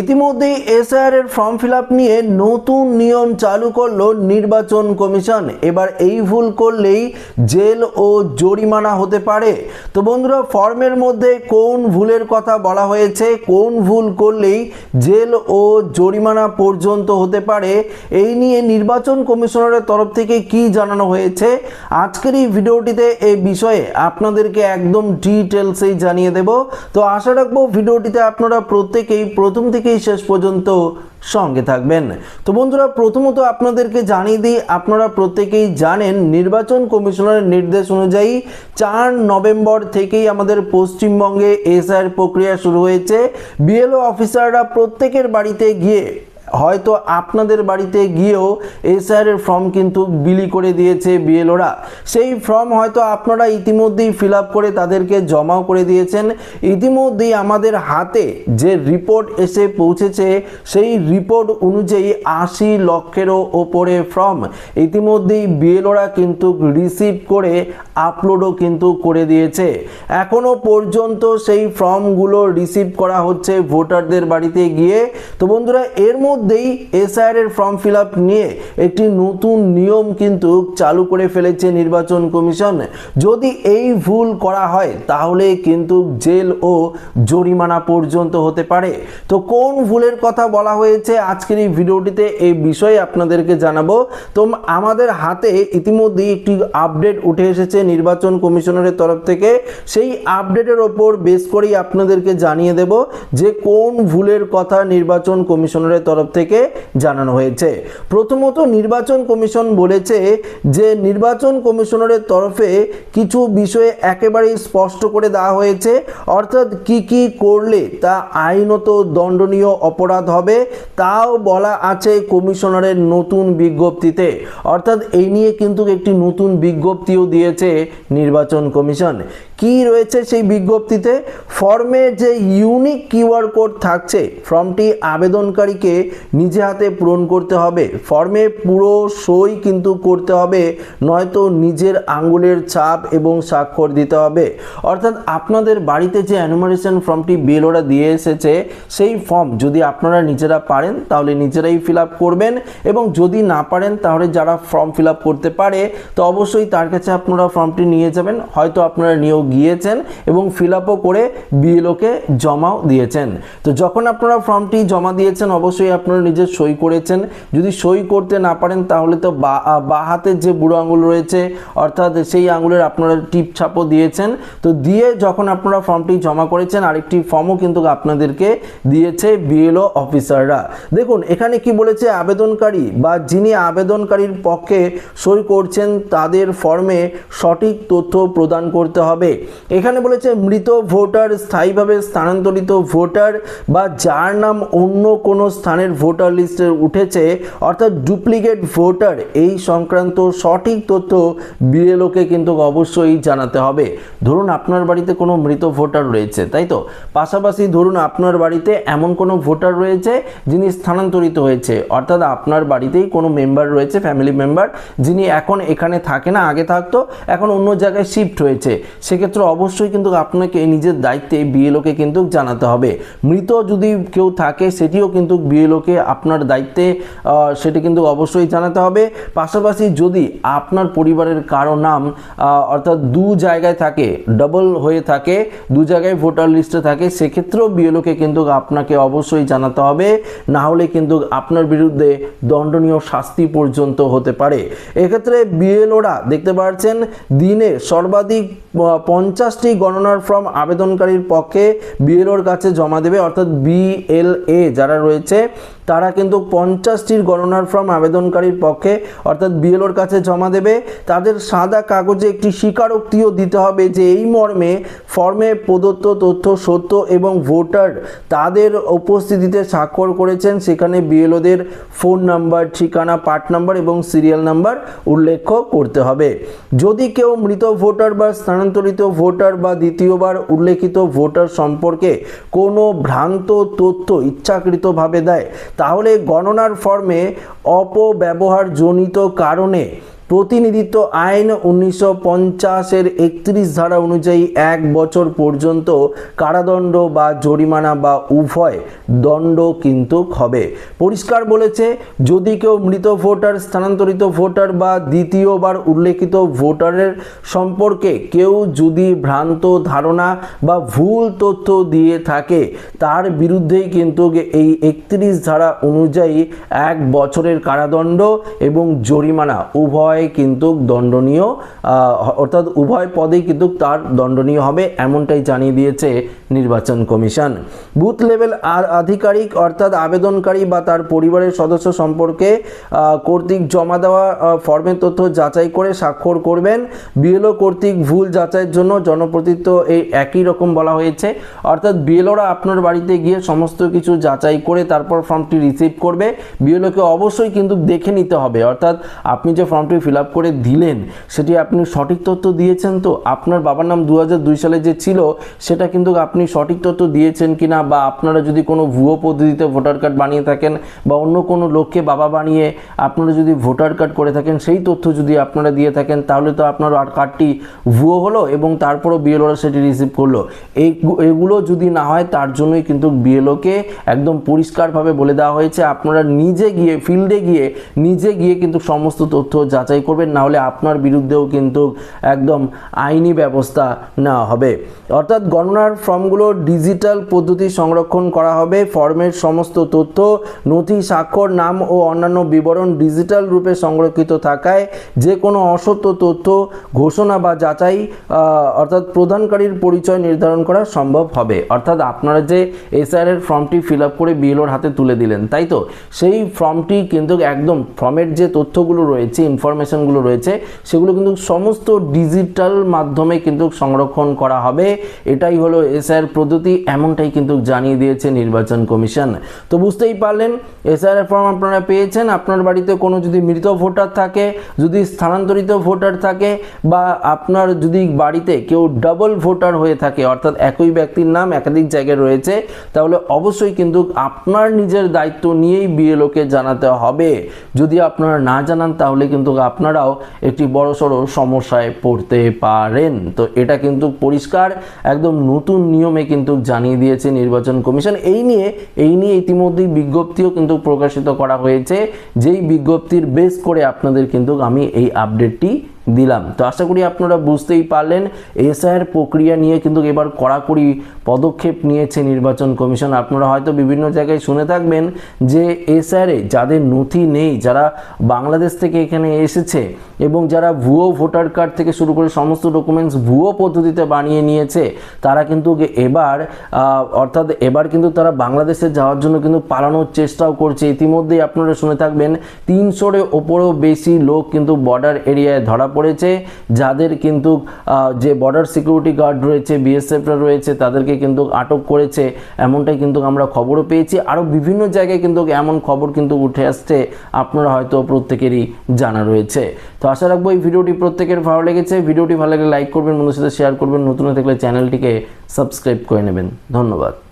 ইতিমধ্যেই এসআইআর এর form fill নিয়ে নতুন নিয়ম চালু করল নির্বাচন কমিশন। এবার এই ভুল করলেই জেল ও জরিমানা হতে পারে। তো বন্ধুরা, ফর্মের মধ্যে কোন ভুলের কথা বলা হয়েছে, কোন ভুল করলেই জেল ও জরিমানা পর্যন্ত হতে পারে, এই নিয়ে নির্বাচন কমিশনারের তরফ থেকে কি জানানো হয়েছে, আজকের এই ভিডিওটিতে এই বিষয়ে আপনাদেরকে একদম ডিটেলসেই জানিয়ে দেব। তো আশা রাখব, ভিডিওটিতে আপনারা প্রত্যেকেই প্রথম থেকেই শেষ পর্যন্ত সঙ্গে থাকবেন। তো বন্ধুরা, প্রথমত আপনাদেরকে জানিয়ে দিই, আপনারা প্রত্যেকেই জানেন, নির্বাচন কমিশনারের নির্দেশ অনুযায়ী চার নভেম্বর থেকেই আমাদের পশ্চিমবঙ্গে এসআইয়ের প্রক্রিয়া শুরু হয়েছে। বিএলও অফিসাররা প্রত্যেকের বাড়িতে গিয়ে হয়তো আপনাদের বাড়িতে গিয়েও এসআর এর ফর্ম কিন্তু বিলি করে দিয়েছে বিএলওরা। সেই ফর্ম হয়তো আপনারা ইতিমধ্যেই ফিল করে তাদেরকে জমাও করে দিয়েছেন। ইতিমধ্যেই আমাদের হাতে যে রিপোর্ট এসে পৌঁছেছে, সেই রিপোর্ট অনুযায়ী আশি লক্ষেরও ওপরে ফর্ম। ইতিমধ্যেই বিএলওরা কিন্তু রিসিভ করে আপলোডও কিন্তু করে দিয়েছে। এখনও পর্যন্ত সেই ফর্মগুলো রিসিভ করা হচ্ছে ভোটারদের বাড়িতে গিয়ে। তো বন্ধুরা, এর মধ্যেই এসআইআর এর ফর্ম ফিল নিয়ে একটি নতুন নিয়ম কিন্তু চালু করে ফেলেছে নির্বাচন কমিশন। যদি এই ভুল করা হয়, তাহলে কিন্তু জেল ও জরিমানা পর্যন্ত হতে পারে। তো কোন ভুলের কথা বলা হয়েছে আজকের এই ভিডিওটিতে এই বিষয়ে আপনাদেরকে জানাব। তো আমাদের হাতে ইতিমধ্যেই একটি আপডেট উঠে এসেছে নির্বাচন কমিশনারের তরফ থেকে। সেই আপডেটের ওপর বেস করেই আপনাদেরকে জানিয়ে দেব যে কোন ভুলের কথা নির্বাচন কমিশনারের তরফ থেকে জানানো হয়েছে। প্রথমত নির্বাচন কমিশন বলেছে যে, নির্বাচন কমিশনারের তরফে কিছু বিষয়ে একেবারেই স্পষ্ট করে দেওয়া হয়েছে। অর্থাৎ কি কি করলে তা আইনত দণ্ডনীয় অপরাধ হবে, তাও বলা আছে কমিশনারের নতুন বিজ্ঞপ্তিতে। অর্থাৎ এই নিয়ে কিন্তু একটি নতুন বিজ্ঞপ্তিও দিয়েছে নির্বাচন কমিশন। কি রয়েছে সেই বিজ্ঞপ্তিতে? ফর্মে যে ইউনিক কিউআর কোড থাকছে, ফর্মটি আবেদনকারীকে নিজে হাতে পূরণ করতে হবে। ফর্মে পুরো সই কিন্তু করতে হবে, নয়তো নিজের আঙ্গুলের ছাপ এবং স্বাক্ষর দিতে হবে। অর্থাৎ আপনাদের বাড়িতে যে অ্যানুমারেশন ফর্মটি বিএলওরা দিয়ে এসেছে, সেই ফর্ম যদি আপনারা নিজেরা পারেন, তাহলে নিজেরাই ফিল করবেন এবং যদি না পারেন, তাহলে যারা ফর্ম ফিল করতে পারে, তো অবশ্যই তার কাছে আপনারা ফর্মটি নিয়ে যাবেন। হয়তো আপনারা নিয়েও গিয়েছেন এবং ফিল আপও করে বিএলওকে জমাও দিয়েছেন। তো যখন আপনারা ফর্মটি জমা দিয়েছেন, অবশ্যই আপনারা নিজের সই করেছেন। যদি সই করতে না পারেন, তাহলে তো বা হাতের যে বুড়ো আঙুল রয়েছে, অর্থাৎ সেই আঙুলের আপনারা টিপ ছাপও দিয়েছেন। তো দিয়ে যখন আপনারা ফর্মটি জমা করেছেন, আরেকটি ফর্মও কিন্তু আপনাদেরকে দিয়েছে বিএলও অফিসাররা দেখুন, এখানে কি বলেছে, আবেদনকারী বা যিনি আবেদনকারীর পক্ষে সই করছেন, তাদের ফর্মে সঠিক তথ্য প্রদান করতে হবে। এখানে বলেছে মৃত ভোটার, স্থায়ীভাবে স্থানান্তরিত ভোটার বা যার নাম অন্য কোনো স্থানের ভোটার লিস্টে উঠেছে, অর্থাৎ ডুপ্লিকেট ভোটার, এই সংক্রান্ত সঠিক তথ্য বিএলওকে কিন্তু অবশ্যই জানাতে হবে। ধরুন আপনার বাড়িতে কোনো মৃত ভোটার রয়েছে, তাই তো? পাশাপাশি ধরুন আপনার বাড়িতে এমন কোনো ভোটার রয়েছে যিনি স্থানান্তরিত হয়েছে, অর্থাৎ আপনার বাড়িতেই কোনো মেম্বার রয়েছে ফ্যামিলি মেম্বার যিনি এখন এখানে থাকে না, আগে থাকতো, এখন অন্য জায়গায় শিফট হয়েছে। সেক্ষেত্রে অবশ্যই কিন্তু আপনাকে নিজের দায়িত্বে বিএলওকে কিন্তু জানাতে হবে। মৃত যদি কেউ থাকে, সেটিও কিন্তু বিএলওকে আপনার দায়িত্বে সেটি কিন্তু অবশ্যই জানাতে হবে। পাশাপাশি যদি আপনার পরিবারের কারও নাম অর্থাৎ দু জায়গায় থাকে ডবল হয়ে থাকে, দু জায়গায় ভোটার লিস্টে থাকে, সেক্ষেত্রেও বিএলওকে কিন্তু আপনাকে অবশ্যই জানাতে হবে। না হলে কিন্তু আপনার বিরুদ্ধে দণ্ডনীয় শাস্তি পর্যন্ত হতে পারে। এক্ষেত্রে বিএলওরা দেখতে পাচ্ছেন, দিনে সর্বাধিক পঞ্চাশটি গণনার ফর্ম আবেদনকারীর পক্ষে বিএলওর কাছে জমা দেবে অর্থাৎ বিএলএ যারা রয়েছে তারা কিন্তু পঞ্চাশটির গণনার ফর্ম আবেদনকারীর পক্ষে, অর্থাৎ বিএলওর কাছে জমা দেবে। তাদের সাদা কাগজে একটি স্বীকারোক্তিও দিতে হবে যে এই মর্মে ফর্মে প্রদত্ত তথ্য, সত্য এবং ভোটার তাদের উপস্থিতিতে স্বাক্ষর করেছেন। সেখানে বিএলওদের ফোন নাম্বার, ঠিকানা, পার্ট নাম্বার এবং সিরিয়াল নাম্বার উল্লেখ করতে হবে। যদি কেউ মৃত ভোটার বা স্থানান্তরিত ভোটার বা দ্বিতীয়বার উল্লেখিত ভোটার সম্পর্কে কোনো ভ্রান্ত তথ্য ইচ্ছাকৃতভাবে দেয় তাহলে গণনার ফর্মে অপব্যবহারজনিত কারণে প্রতিনিধিত্ব আইন উনিশশো পঞ্চাশের একত্রিশ ধারা অনুযায়ী এক বছর পর্যন্ত কারাদণ্ড বা জরিমানা বা উভয় দণ্ড কিন্তু হবে। পরিষ্কার বলেছে, যদি কেউ মৃত ভোটার, স্থানান্তরিত ভোটার বা দ্বিতীয়বার উল্লেখিত ভোটারের সম্পর্কে কেউ যদি ভ্রান্ত ধারণা বা ভুল তথ্য দিয়ে থাকে, তার বিরুদ্ধেই কিন্তু এই একত্রিশ ধারা অনুযায়ী এক বছরের কারাদণ্ড এবং জরিমানা উভয় কিন্তু দণ্ডনীয় অর্থাৎ উভয় পদেই কিন্তু তার দণ্ডনীয় হবে এমনটাই জানিয়ে দিয়েছে নির্বাচন কমিশন। বুথ লেভেল আর আধিকারিক অর্থাৎ আবেদনকারী বা তার পরিবারের সদস্য সম্পর্কে কর্তৃক জমা দেওয়া ফর্মের তথ্য যাচাই করে স্বাক্ষর করবেন। বিএলও কর্তৃক ভুল যাচাইয়ের জন্য জনপ্রতিত্ব এই একই রকম বলা হয়েছে। অর্থাৎ বিএলওরা আপনার বাড়িতে গিয়ে সমস্ত কিছু যাচাই করে তারপর ফর্মটি রিসিভ করবে। বিএলওকে অবশ্যই কিন্তু দেখে নিতে হবে। অর্থাৎ আপনি যে ফর্মটি ফিল আপ করে দিলেন, সেটি আপনি সঠিক তথ্য দিয়েছেন তো? আপনার বাবার নাম দু সালে যে ছিল, সেটা কিন্তু আপনি সঠিক তথ্য দিয়েছেন কিনা, বা আপনারা যদি কোনো ভুয়ো পদ্ধতিতে ভোটার কার্ড বানিয়ে থাকেন, বা অন্য কোনো লোককে বাবা বানিয়ে আপনারা যদি ভোটার কার্ড করে থাকেন, সেই তথ্য যদি আপনারা দিয়ে থাকেন, তাহলে তো আপনার আর কার্ডটি ভুয়ো হলো এবং তারপরও বিএলওরা সেটি রিসিভ করল। এই এগুলো যদি না হয়, তার জন্যই কিন্তু বিএলওকে একদম পরিষ্কারভাবে বলে দেওয়া হয়েছে। আপনারা নিজে গিয়ে ফিল্ডে গিয়ে, নিজে গিয়ে কিন্তু সমস্ত তথ্য যাচাই করবেন, না হলে আপনার বিরুদ্ধেও কিন্তু একদম আইনি ব্যবস্থা নেওয়া হবে। অর্থাৎ গণনার ফর্মগুলো ডিজিটাল পদ্ধতি সংরক্ষণ করা হবে। ফর্মের সমস্ত তথ্য, নথি, স্বাক্ষর, নাম ও অন্যান্য বিবরণ ডিজিটাল রূপে সংরক্ষিত থাকায় যে কোনো অসত্য তথ্য, ঘোষণা বা যাচাই অর্থাৎ প্রদানকারীর পরিচয় নির্ধারণ করা সম্ভব হবে। অর্থাৎ আপনারা যে এসআর এর ফর্মটি ফিল আপ করে বিএলওর হাতে তুলে দিলেন, তাই তো? সেই ফর্মটি কিন্তু একদম ফর্মের যে তথ্যগুলো রয়েছে ইনফরমেশনগুলো রয়েছে, সেগুলো কিন্তু সমস্ত ডিজিটাল মাধ্যমে কিন্তু সংরক্ষণ করা হবে। এটাই হলো এসআর পদ্ধতি, এমনটাই কিন্তু জানিয়ে দিয়েছে নির্বাচন কমিশন। তো বুঝতেই পারলেন এসআর ফর্ম আপনারা পেয়েছেন, আপনার বাড়িতে কোনো যদি মৃত ভোটার থাকে, যদি স্থানান্তরিত ভোটার থাকে, বা আপনার যদি বাড়িতে কেউ ডাবল ভোটার হয়ে থাকে, অর্থাৎ একই ব্যক্তির নাম একাধিক জায়গায় রয়েছে, তাহলে অবশ্যই কিন্তু আপনার নিজের দায়িত্ব নিয়েই বিএলওকে জানাতে হবে। যদি আপনারা না জানান, তাহলে কিন্তু আপনারাও একটি বড় সড়ো সমস্যায় পড়তে পারেন। তো এটা কিন্তু পরিষ্কার, একদম নতুন নিয়মে কিন্তু জানিয়ে দিয়েছে নির্বাচন কমিশন। এই নিয়ে এই নিয়ে ইতিমধ্যেই বিজ্ঞপ্তিও কিন্তু প্রকাশিত করা হয়েছে। যেই বিজ্ঞপ্তির বেস করে আপনাদের কিন্তু আমি এই আপডেটটি দিলাম। তো আশা করি আপনারা বুঝতেই পারলেন এসআইয়ের প্রক্রিয়া নিয়ে কিন্তু এবার কড়াকড়ি পদক্ষেপ নিয়েছে নির্বাচন কমিশন। আপনারা হয়তো বিভিন্ন জায়গায় শুনে থাকবেন যে এসআইআরে যাদের নথি নেই, যারা বাংলাদেশ থেকে এখানে এসেছে এবং যারা ভুয়ো ভোটার কার্ড থেকে শুরু করে সমস্ত ডকুমেন্টস ভুয়ো পদ্ধতিতে বানিয়ে নিয়েছে, তারা কিন্তু এবার অর্থাৎ এবার কিন্তু তারা বাংলাদেশে যাওয়ার জন্য কিন্তু পালানোর চেষ্টাও করছে। ইতিমধ্যেই আপনারা শুনে থাকবেন, তিনশোর ওপরেও বেশি লোক কিন্তু বর্ডার এরিয়ায় ধরা পড়েছে, যাদের কিন্তু যে বর্ডার সিকিউরিটি গার্ড রয়েছে বিএসএফরা রয়েছে, তাদেরকে কিন্তু আটক করেছে, এমনটাই কিন্তু আমরা খবরও পেয়েছি। আরও বিভিন্ন জায়গায় কিন্তু এমন খবর কিন্তু উঠে আসছে, আপনারা হয়তো প্রত্যেকেরই জানা রয়েছে। তো আশা রাখব এই ভিডিওটি প্রত্যেকের ভালো লেগেছে। ভিডিওটি ভালো লাগলে লাইক করবেন বন্ধুর সাথে শেয়ার করবেন। নতুন থাকলে চ্যানেলটিকে সাবস্ক্রাইব করে নেবেন। ধন্যবাদ।